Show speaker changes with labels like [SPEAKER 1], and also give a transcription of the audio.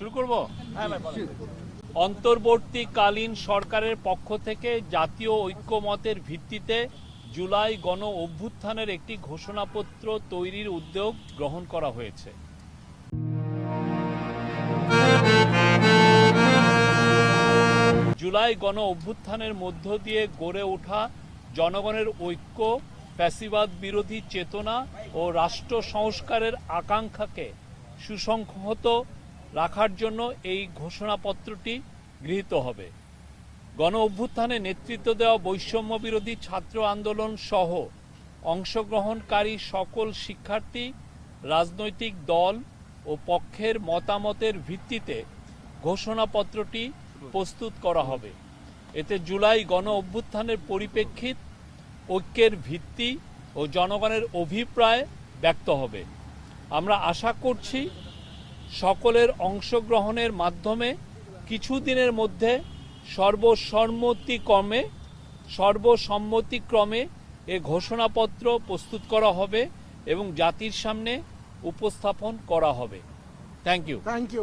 [SPEAKER 1] শুরু করব? অন্তর্বর্তীকালীন সরকারের পক্ষ থেকে জাতীয় ঐক্যমতের ভিত্তিতে জুলাই গণ অভ্যুত্থানের একটি ঘোষণাপত্র তৈরির উদ্যোগ গ্রহণ করা হয়েছে। জুলাই গণ অভ্যুত্থানের মধ্য দিয়ে গড়ে ওঠা জনগণের ঐক্য, ফ্যাসিবাদ বিরোধী চেতনা ও রাষ্ট্র সংস্কারের আকাঙ্ক্ষাকে সুসংহত রাখার জন্য এই ঘোষণাপত্রটি গৃহীত হবে। গণ অভ্যুত্থানে নেতৃত্ব দেওয়া বৈষম্য বিরোধী ছাত্র আন্দোলন সহ অংশগ্রহণকারী সকল শিক্ষার্থী, রাজনৈতিক দল ও পক্ষের মতামতের ভিত্তিতে ঘোষণাপত্রটি প্রস্তুত করা হবে। এতে জুলাই গণ অভ্যুত্থানের পরিপ্রেক্ষিত ঐক্যের ভিত্তি ও জনগণের অভিপ্রায় ব্যক্ত হবে। আমরা আশা করছি সকলের অংশগ্রহণের মাধ্যমে কিছুদিনের মধ্যে সর্বসম্মতিক্রমে সর্বসম্মতিক্রমে এ ঘোষণাপত্র প্রস্তুত করা হবে এবং জাতির সামনে উপস্থাপন করা হবে। Thank you
[SPEAKER 2] thank you